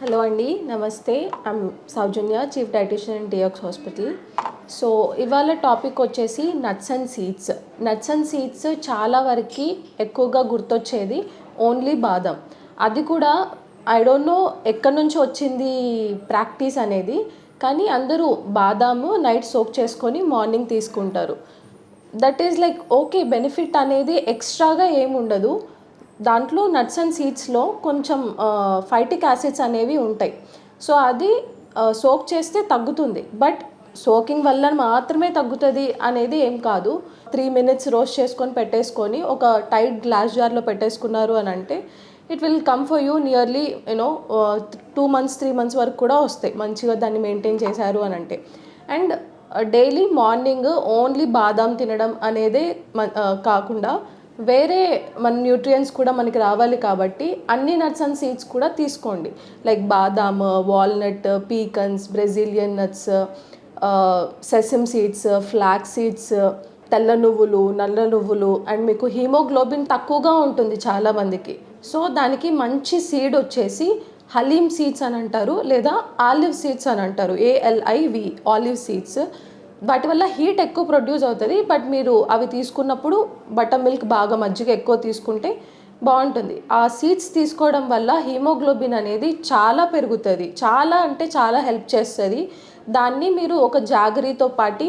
Hello అండి నమస్తే. I'm Sowjanya chief dietitian in డియాక్స్ hospital so ఇవాళ టాపిక్ వచ్చేసి nuts and seeds nuts and seeds చాలా వరకు ఎక్కువగా గుర్తొచ్చేది ఓన్లీ బాదం. అది కూడా ఐ డోంట్ నో ఎక్కడి నుంచి వచ్చింది ప్రాక్టీస్ అనేది కానీ అందరూ బాదాము నైట్ సోక్ చేసుకొని మార్నింగ్ తీసుకుంటారు. That is like okay benefit అనేది ఎక్స్ట్రాగా ఏమి ఉండదు దాంట్లో నట్స్ అండ్ సీడ్స్లో కొంచెం ఫైటిక్ యాసిడ్స్ అనేవి ఉంటాయి. సో అది సోక్ చేస్తే తగ్గుతుంది. బట్ సోకింగ్ వల్ల మాత్రమే తగ్గుతుంది అనేది ఏం కాదు. త్రీ మినిట్స్ రోస్ట్ చేసుకొని పెట్టేసుకొని ఒక టైట్ గ్లాస్ జార్లో పెట్టేసుకున్నారు అని అంటే it will come for you nearly you know two months three months వరకు కూడా వస్తాయి. మంచిగా దాన్ని మెయింటైన్ చేశారు అని అంటే. అండ్ డైలీ మార్నింగ్ ఓన్లీ బాదాం తినడం అనేదే మ- కాకుండా వేరే మన న్యూట్రియంట్స్ కూడా మనకి రావాలి కాబట్టి అన్ని నట్స్ అండ్ సీడ్స్ కూడా తీసుకోండి. లైక్ బాదాం walnut pecans Brazilian nuts sesame seeds flax seeds తెల్ల నువ్వులు నల్ల నువ్వులు అండ్ మీకు హీమోగ్లోబిన్ తక్కువగా ఉంటుంది చాలామందికి సో దానికి మంచి సీడ్ వచ్చేసి హలీమ్ సీడ్స్ అని అంటారు లేదా ఆలివ్ సీడ్స్ అని అంటారు. ఏఎల్ఐవి ఆలివ్ సీడ్స్ వాటి వల్ల హీట్ ఎక్కువ ప్రొడ్యూస్ అవుతుంది బట్ మీరు అవి తీసుకున్నప్పుడు బటర్ మిల్క్ బాగా మజ్జిగ ఎక్కువ తీసుకుంటే బాగుంటుంది. ఆ సీడ్స్ తీసుకోవడం వల్ల హీమోగ్లోబిన్ అనేది చాలా పెరుగుతుంది. చాలా అంటే చాలా హెల్ప్ చేస్తుంది. దాన్ని మీరు ఒక జాగరీతో పాటి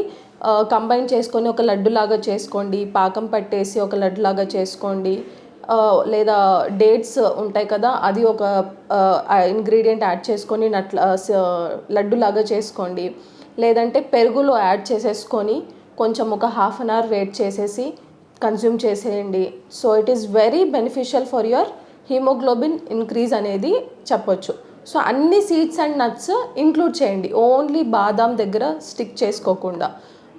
కంబైన్ చేసుకొని ఒక లడ్డులాగా చేసుకోండి పాకం పట్టేసి ఒక లడ్డులాగా చేసుకోండి. లేదా డేట్స్ ఉంటాయి కదా అది ఒక ఇంగ్రీడియంట్ యాడ్ చేసుకొని నట్ల లడ్డులాగా చేసుకోండి. లేదంటే పెరుగులో యాడ్ చేసేసుకొని కొంచెం ఒక హాఫ్ అన్ అవర్ వెయిట్ చేసేసి కన్జ్యూమ్ చేసేయండి. So it is very beneficial for your haemoglobin increase అనేది చెప్పొచ్చు. సో అన్ని సీడ్స్ అండ్ నట్స్ ఇంక్లూడ్ చేయండి. ఓన్లీ బాదాం దగ్గర స్టిక్ చేసుకోకుండా.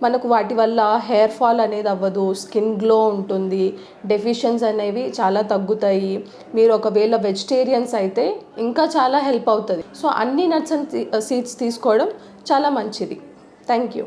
మనకు వాటి వల్ల హెయిర్ ఫాల్ అనేది అవ్వదు స్కిన్ గ్లో ఉంటుంది డెఫిషియన్స్ అనేవి చాలా తగ్గుతాయి. మీరు ఒకవేళ వెజిటేరియన్స్ అయితే ఇంకా చాలా హెల్ప్ అవుతుంది. సో అన్ని నట్స్ అండ్ సీడ్స్ తీసుకోవడం చాలా మంచిది. Thank you